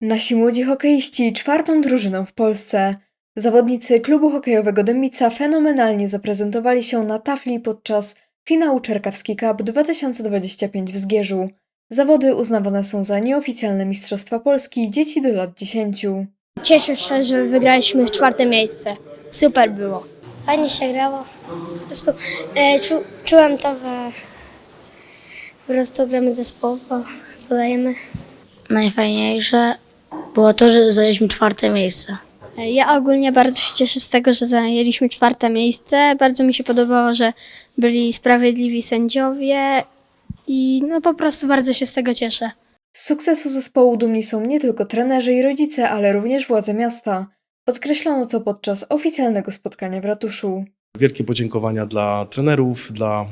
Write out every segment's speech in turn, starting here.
Nasi młodzi hokeiści czwartą drużyną w Polsce. Zawodnicy klubu hokejowego Dębica fenomenalnie zaprezentowali się na tafli podczas finału Czerkawski Cup 2025 w Zgierzu. Zawody uznawane są za nieoficjalne Mistrzostwa Polski dzieci do lat 10. Cieszę się, że wygraliśmy czwarte miejsce. Super było. Fajnie się grało. Po prostu e, czu, czułem to, że po prostu gramy zespołowo, podajemy. Najfajniejsze było to, że zajęliśmy czwarte miejsce. Ja ogólnie bardzo się cieszę z tego, że zajęliśmy czwarte miejsce. Bardzo mi się podobało, że byli sprawiedliwi sędziowie i no po prostu bardzo się z tego cieszę. Z sukcesu zespołu dumni są nie tylko trenerzy i rodzice, ale również władze miasta. Podkreślono to podczas oficjalnego spotkania w ratuszu. Wielkie podziękowania dla trenerów, dla e,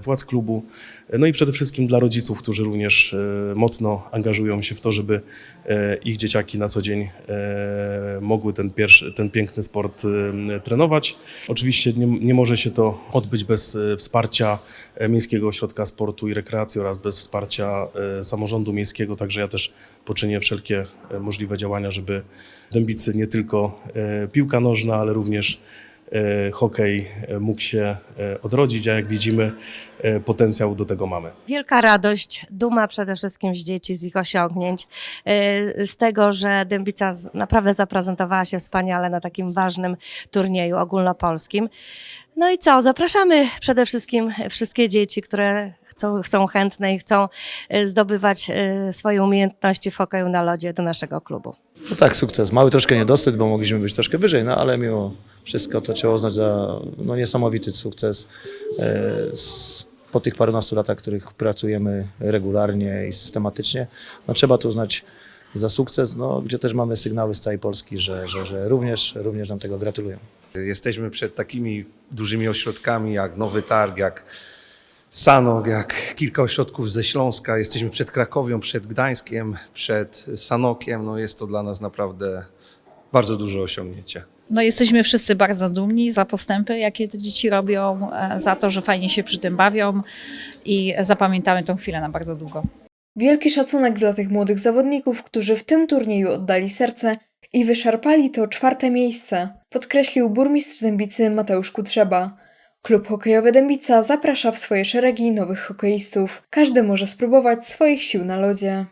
władz klubu, e, no i przede wszystkim dla rodziców, którzy również e, mocno angażują się w to, żeby e, ich dzieciaki na co dzień e, mogły ten, pierwszy, ten piękny sport e, trenować. Oczywiście nie, nie może się to odbyć bez e, wsparcia e, Miejskiego Ośrodka Sportu i Rekreacji oraz bez wsparcia e, samorządu miejskiego, także ja też poczynię wszelkie e, możliwe działania, żeby Dębicy nie tylko e, piłka nożna, ale również e, hokej e, mógł się e, odrodzić, a jak widzimy, e, potencjał do tego mamy. Wielka radość, duma przede wszystkim z dzieci, z ich osiągnięć, z tego, że Dębica naprawdę zaprezentowała się wspaniale na takim ważnym turnieju ogólnopolskim. No i co, zapraszamy przede wszystkim wszystkie dzieci, które chcą, są chętne i chcą zdobywać swoje umiejętności w hokeju na lodzie do naszego klubu. No tak, sukces. Mały troszkę niedosyt, bo mogliśmy być troszkę wyżej, no ale mimo wszystko to trzeba uznać za no, niesamowity sukces. E, po tych parunastu latach, których pracujemy regularnie i systematycznie, no, trzeba to uznać za sukces, no, gdzie też mamy sygnały z całej Polski, że, że, że również, również nam tego gratulują. Jesteśmy przed takimi dużymi ośrodkami jak Nowy Targ, jak Sanok, jak kilka ośrodków ze Śląska. Jesteśmy przed Krakowią, przed Gdańskiem, przed Sanokiem. No jest to dla nas naprawdę bardzo duże osiągnięcie. No jesteśmy wszyscy bardzo dumni za postępy, jakie te dzieci robią, e, za to, że fajnie się przy tym bawią i zapamiętamy tą chwilę na bardzo długo. Wielki szacunek dla tych młodych zawodników, którzy w tym turnieju oddali serce i wyszarpali to czwarte miejsce, podkreślił burmistrz Dębicy Mateusz Kutrzeba. Klub hokejowy Dębica zaprasza w swoje szeregi nowych hokeistów. Każdy może spróbować swoich sił na lodzie.